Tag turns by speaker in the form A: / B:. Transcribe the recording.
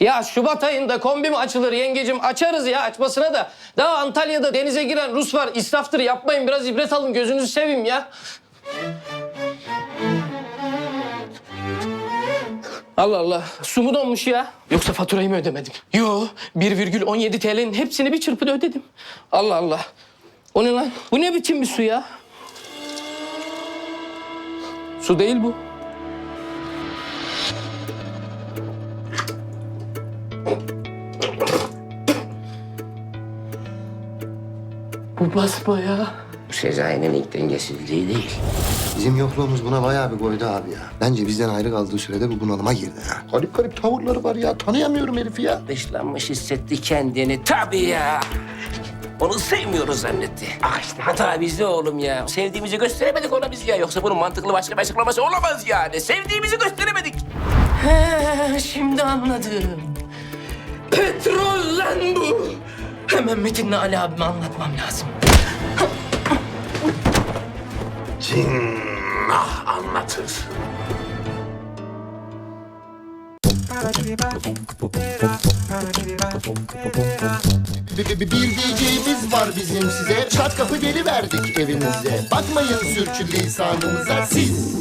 A: Ya Şubat ayında kombi mi açılır yengecim? Açarız ya açmasına da. Daha Antalya'da denize giren Rus var. İsraftır yapmayın biraz ibret alın gözünüzü seveyim ya. Allah Allah. Su mu donmuş ya? Yoksa faturayı mı ödemedim? Yo. 1,17 TL'nin hepsini bir çırpıda ödedim. Allah Allah. O ne lan? Bu ne biçim bir su ya? Su değil bu. Bu basbayağı.
B: Bu Sezai'nin ilk dengesizliği değil.
C: Bizim yokluğumuz buna bayağı bir koydu abi ya. Bence bizden ayrı kaldığı sürede bu bunalıma girdi ha. Garip garip tavırları var ya. Tanıyamıyorum herifi ya.
B: Dışlanmış hissetti kendini tabii ya. Onu sevmiyoruz zannetti. Ah işte hata bizde oğlum ya. Sevdiğimizi gösteremedik ona biz ya. Yoksa bunun mantıklı başka bir açıklaması olamaz yani. Sevdiğimizi gösteremedik.
A: He, şimdi anladım. Petrol lan bu. Hemen Metin'le Ali abime anlatmam lazım.
B: Cinnah anlatır.
C: Bir, bir, bir diyeceğimiz var bizim size. Çat kapı geliverdik evinize. Bakmayın sürçülisanımıza siz.